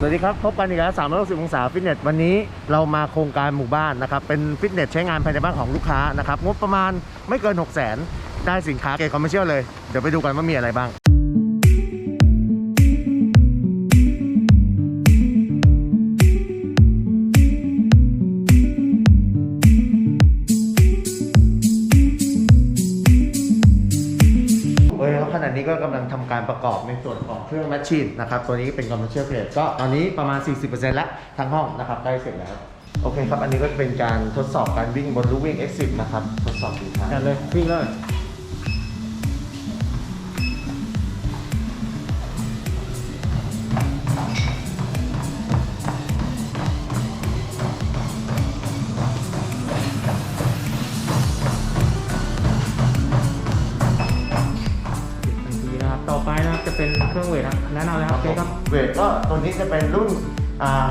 สวัสดีครับ พบกันอีกแล้ว360องศาฟิตเนส วันนี้เรามาโครงการหมู่บ้านนะครับ เป็นฟิตเนสใช้งานภายในบ้านของลูกค้านะครับ งบประมาณไม่เกิน 6 0 0 0 0 0ได้สินค้าเกรดคอมเมอร์เชียลเลย เดี๋ยวไปดูกันว่ามีอะไรบ้าง ณะนี้ก็กำลังทำการประกอบในส่วนของเครื่องแมชชีนนะครับ ตัวนี้เป็นคอมเมอร์เชียลเกรดก็ตอนนี้ประมาณ 40%แล้วทั้งห้องนะครับใกล้เสร็จแล้ว โอเคครับ อันนี้ก็เป็นการทดสอบการวิ่งบนลูกวิ่ง X10 นะครับ ทดสอบสินค้ากันเลยวิ่งเลย นทีนะครับ ต่อไปนะครับจะเป็นเครื่องเวทครับแนะนำเลยครับโอเคครับเวทก็ตัวนี้จะเป็นรุ่นอ่า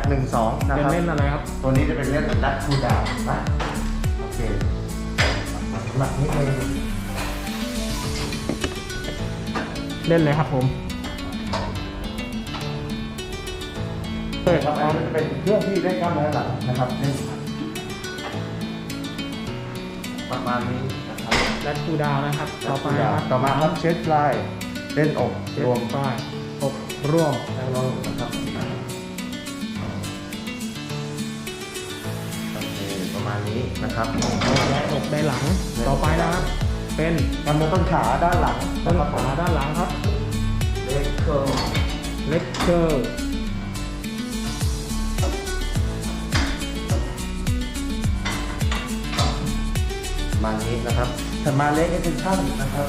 6812 นะเป็นครับ เล่นอะไรครับ ตัวนี้จะเป็นเล่นลัดคูดาวนะโอเคหนักนิดนึงเล่นเลยครับผมเออครับอันนี้จะเป็นเครื่องที่ได้กล้ามเนื้อหลังนะครับเล่นประมาณนี้นะค รับแลดคูลดาวน์นะครับ ต่อไปนะครับต่อมาครับเช็ดปลายเล่นอกเจ็ดรวมป้ายอกร่วมแล้วลงนะครับโอเคประมาณนี้นะครับและอกได้หลังต่อไปนะครับ เป็นกำมือต้นขาด้านหลังต้นขาด้านหลังครับเล็กเคิร์ลเลคเชอร์ประมาณนี้นะครับ ถัดมาเล็กเอ็กเซนชั่นนะครับ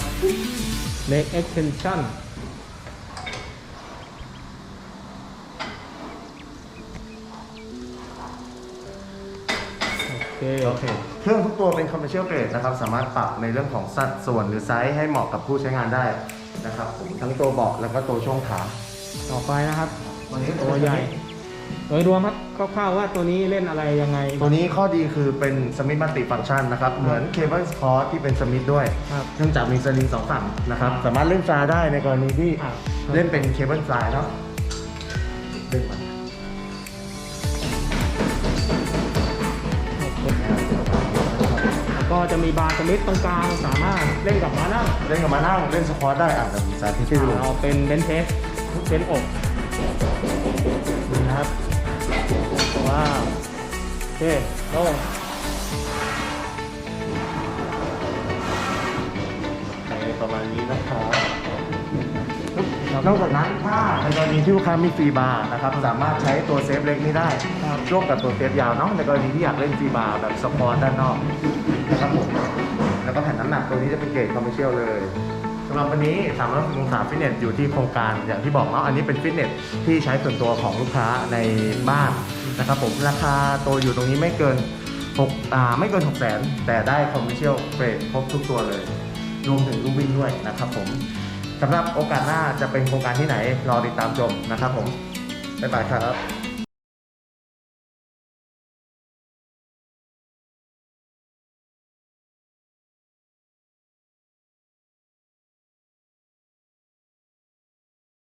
เล็กเอ็กเทนชั่นโอเคโอเคเครื่องทุกตัวเป็นคอมเมอร์เชียลเกรดนะครับ สามารถปรับในเรื่องของสัดส่วนหรือไซส์ให้เหมาะกับผู้ใช้งานได้นะครับผมทั้งตัวเบาะแล้วก็ตัวช่วงขา ต่อไปนะครับวันนี้ตัวใหญ่ โดยรวมครับคร่าวๆว่าตัวนี้เล่นอะไรยังไง ตัวนี้ข้อดีคือเป็นสมิธมัลติฟังก์ชันนะครับ เหมือนเคเบิลสคอร์ที่เป็นสมิธด้วย ครับเนื่องจากมีสลิงสองฝั่งนะครับ สามารถเล่นฟลายได้ในกรณีที่ครับ เล่นเป็นเคเบิลฟลายเนาะเล่นมันแล้วก็จะมีบาร์สมิธตรงกลางสามารถเล่นกับมานั่งเล่นกับมานั่งเล่นสควอตได้อะเดี๋ยวผมสาธิตให้ดูเราเป็นเบนเทสเบนอก นี่นะครับ ว้าว โอเคโล่ในประมาณนี้นะครับนอกจากนั้นถ้าในกรณีที่ลูกค้ามีฟรีบาร์นะครับ สามารถใช้ตัวเซฟเล็กนี้ได้ครับร่วมกับตัวเซฟยาวเนาะในกรณีที่อยากเล่นฟรีบาร์แบบสปอร์ตด้านนอกนะครับผมแล้วก็แผ่นน้ำหนักตัวนี้จะเป็นเกรดคอมเมอร์เชียลเลย สำหรับวันนี้3 6 0องศาฟิตเนสอยู่ที่โครงการอย่างที่บอกเนาะอันนี้เป็นฟิตเนสที่ใช้ส่วนตัวของลูกค้าในบ้านนะครับผมราคาตัวอยู่ตรงนี้ไม่เกิน6อ่าไม่เกิน6 0 0 0 0 0แต่ได้คอมมอร์เชียลเกรดครบทุกตัวเลย รวมถึงลูกวิ่งด้วยนะครับผมสำหรับโอกาสหน้าจะเป็นโครงการที่ไหนรอติดตามชมนะครับผมบ๊ายบายครับ